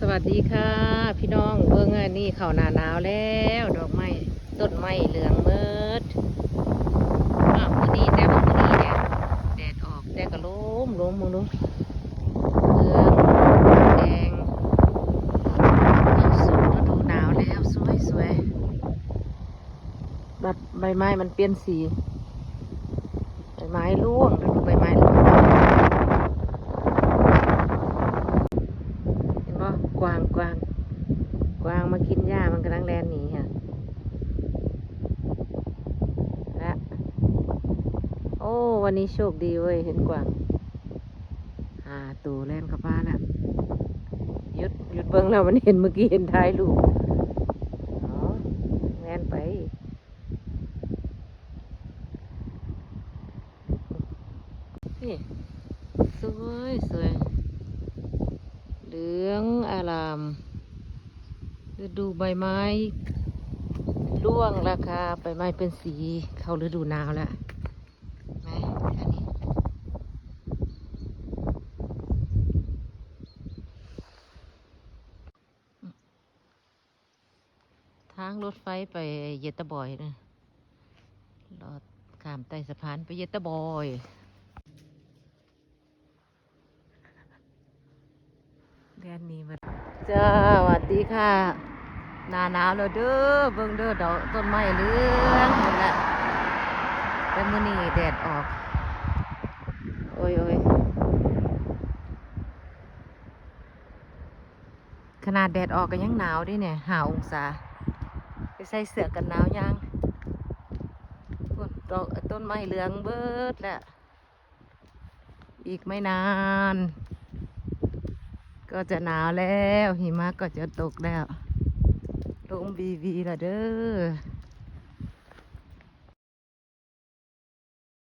สวัสดีค่ะ พี่น้องเบิ่งอันนี้เขาหนาหนาวแล้ว ดอกไม้ต้นไม้เหลืองเมิดอ้าวพอนี้แต่ว่ามื้อนี้แดดแดดออกแดดก็ล้มล้มมึงดูเหลืองแดงเข้าสู่ฤดูหนาวแล้วสวยสวยแบบใบไม้มันเปลี่ยนสีใบไม้ร่วงดูใบไม้ร่วง เห็นบ่กวางกวาง กวางมากินหญ้ามันกำลังแลนหนีค่ะและโอ้วันนี้โชคดีเว้ยเห็นกวางหาตูแลนเข้าบ้านอะหยุดหยุดเบิ้งแล้วมันเห็นเมื่อกี้เห็นท้ายลูกแลนไปนี่สวยสวยเหลืองอาราม ฤดูใบไม้ร่วงราคาใบไม้เป็นสีเข้าฤดูหนาวแล้วไหมอันนี้ทางรถไฟไปเยตาบอยนะรอดข้ามใต้สะพานไปเยตาบอยเดือนนี้มาจ้าสวัสดีค่ะ หนาหนาวแล้วเด้อเบิ่งเด้อดอกต้นไม้เหลืองหมดละแต่มื้อนี้แดดออก โอ้ยโอ้ยขนาดแดดออกก็ยังหนาวดิเนี่ยหาองศา ไปใส่เสื้อกันหนาวยังพุ่นดอกต้นไม้เหลืองเบิดแหล้วอีกไม่นาน ก็จะหนาวแล้ว หิมะก็จะตกแล้ว งบีบีละเด้อ